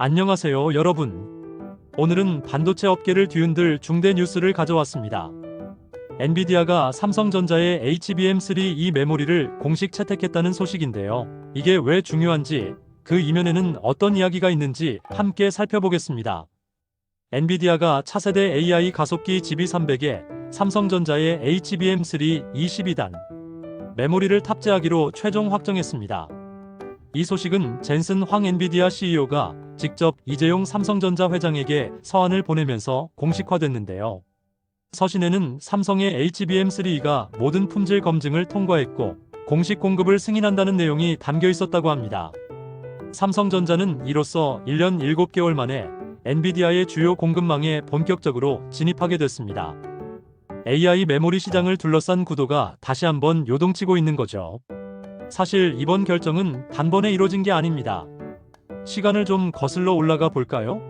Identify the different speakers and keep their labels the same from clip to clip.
Speaker 1: 안녕하세요, 여러분. 오늘은 반도체 업계를 뒤흔들 중대 뉴스를 가져왔습니다. 엔비디아가 삼성전자의 HBM3E 메모리를 공식 채택했다는 소식인데요. 이게 왜 중요한지, 그 이면에는 어떤 이야기가 있는지 함께 살펴보겠습니다. 엔비디아가 차세대 AI 가속기 GB300에 삼성전자의 HBM3 22단 메모리를 탑재하기로 최종 확정했습니다. 이 소식은 젠슨 황 엔비디아 CEO가 직접 이재용 삼성전자 회장에게 서한을 보내면서 공식화됐는데요. 서신에는 삼성의 HBM3가 모든 품질 검증을 통과했고 공식 공급을 승인한다는 내용이 담겨 있었다고 합니다. 삼성전자는 이로써 1년 7개월 만에 엔비디아의 주요 공급망에 본격적으로 진입하게 됐습니다. AI 메모리 시장을 둘러싼 구도가 다시 한번 요동치고 있는 거죠. 사실 이번 결정은 단번에 이뤄진 게 아닙니다. 시간을 좀 거슬러 올라가 볼까요?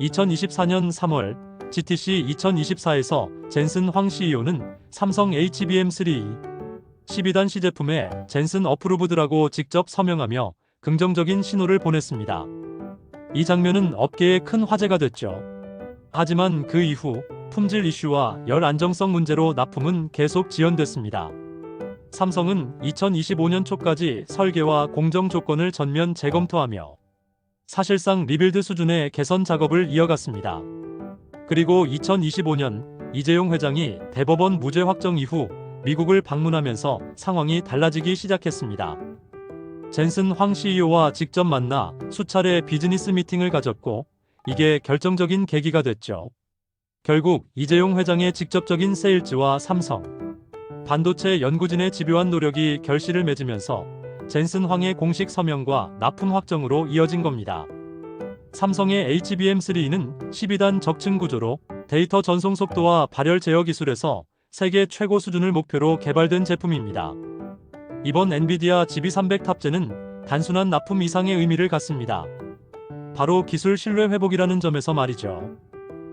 Speaker 1: 2024년 3월 GTC 2024에서 젠슨 황 CEO는 삼성 HBM3 12단 시제품에 젠슨 어프루브드라고 직접 서명하며 긍정적인 신호를 보냈습니다. 이 장면은 업계에 큰 화제가 됐죠. 하지만 그 이후 품질 이슈와 열 안정성 문제로 납품은 계속 지연됐습니다. 삼성은 2025년 초까지 설계와 공정 조건을 전면 재검토하며 사실상 리빌드 수준의 개선 작업을 이어갔습니다. 그리고 2025년 이재용 회장이 대법원 무죄 확정 이후 미국을 방문하면서 상황이 달라지기 시작했습니다. 젠슨 황 CEO와 직접 만나 수차례 비즈니스 미팅을 가졌고 이게 결정적인 계기가 됐죠. 결국 이재용 회장의 직접적인 세일즈와 삼성, 반도체 연구진의 집요한 노력이 결실을 맺으면서 젠슨 황의 공식 서명과 납품 확정으로 이어진 겁니다. 삼성의 HBM3는 12단 적층 구조로 데이터 전송 속도와 발열 제어 기술에서 세계 최고 수준을 목표로 개발된 제품입니다. 이번 엔비디아 GB300 탑재는 단순한 납품 이상의 의미를 갖습니다. 바로 기술 신뢰 회복이라는 점에서 말이죠.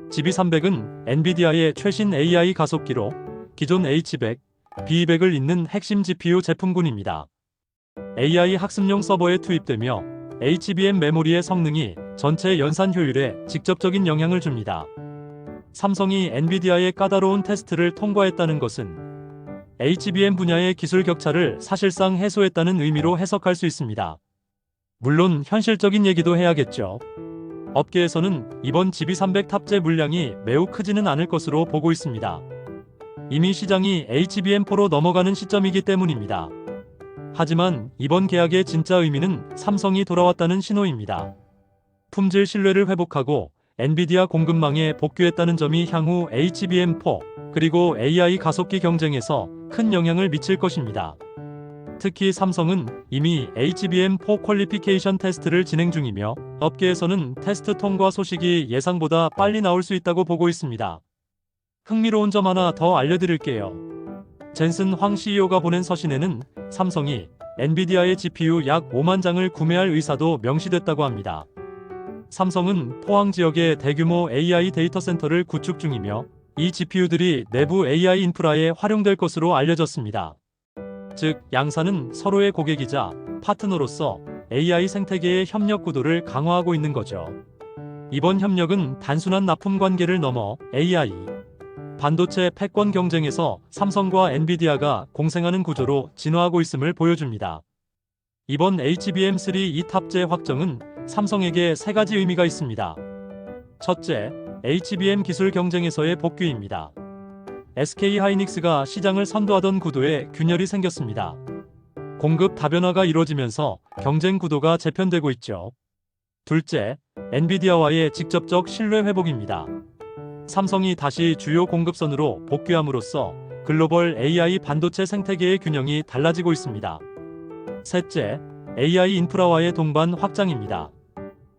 Speaker 1: GB300은 엔비디아의 최신 AI 가속기로 기존 H100, B200을 잇는 핵심 GPU 제품군입니다. AI 학습용 서버에 투입되며 HBM 메모리의 성능이 전체 연산 효율에 직접적인 영향을 줍니다. 삼성이 엔비디아의 까다로운 테스트를 통과했다는 것은 HBM 분야의 기술 격차를 사실상 해소했다는 의미로 해석할 수 있습니다. 물론 현실적인 얘기도 해야겠죠. 업계에서는 이번 GB300 탑재 물량이 매우 크지는 않을 것으로 보고 있습니다. 이미 시장이 HBM4로 넘어가는 시점이기 때문입니다. 하지만 이번 계약의 진짜 의미는 삼성이 돌아왔다는 신호입니다. 품질 신뢰를 회복하고 엔비디아 공급망에 복귀했다는 점이 향후 HBM4 그리고 AI 가속기 경쟁에서 큰 영향을 미칠 것입니다. 특히 삼성은 이미 HBM4 퀄리피케이션 테스트를 진행 중이며 업계에서는 테스트 통과 소식이 예상보다 빨리 나올 수 있다고 보고 있습니다. 흥미로운 점 하나 더 알려드릴게요. 젠슨 황 CEO가 보낸 서신에는 삼성이 엔비디아의 GPU 약 5만 장을 구매할 의사도 명시됐다고 합니다. 삼성은 포항 지역에 대규모 AI 데이터 센터를 구축 중이며 이 GPU들이 내부 AI 인프라에 활용될 것으로 알려졌습니다. 즉, 양사는 서로의 고객이자 파트너로서 AI 생태계의 협력 구도를 강화하고 있는 거죠. 이번 협력은 단순한 납품 관계를 넘어 AI, 반도체 패권 경쟁에서 삼성과 엔비디아가 공생하는 구조로 진화하고 있음을 보여줍니다. 이번 HBM3 이 탑재 확정은 삼성에게 세 가지 의미가 있습니다. 첫째, HBM 기술 경쟁에서의 복귀입니다. SK 하이닉스가 시장을 선도하던 구도에 균열이 생겼습니다. 공급 다변화가 이루어지면서 경쟁 구도가 재편되고 있죠. 둘째, 엔비디아와의 직접적 신뢰 회복입니다. 삼성이 다시 주요 공급선으로 복귀함으로써 글로벌 AI 반도체 생태계의 균형이 달라지고 있습니다. 셋째, AI 인프라와의 동반 확장입니다.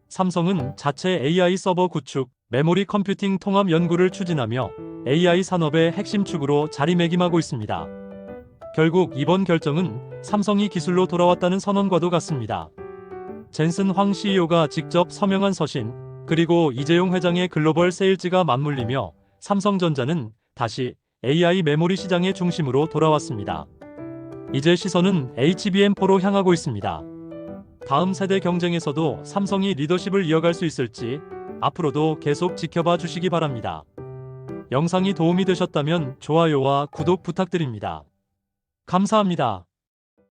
Speaker 1: 삼성은 자체 AI 서버 구축, 메모리 컴퓨팅 통합 연구를 추진하며 AI 산업의 핵심 축으로 자리매김하고 있습니다. 결국 이번 결정은 삼성이 기술로 돌아왔다는 선언과도 같습니다. 젠슨 황 CEO가 직접 서명한 서신, 그리고 이재용 회장의 글로벌 세일즈가 맞물리며 삼성전자는 다시 AI 메모리 시장의 중심으로 돌아왔습니다. 이제 시선은 HBM4로 향하고 있습니다. 다음 세대 경쟁에서도 삼성이 리더십을 이어갈 수 있을지 앞으로도 계속 지켜봐 주시기 바랍니다. 영상이 도움이 되셨다면 좋아요와 구독 부탁드립니다. 감사합니다.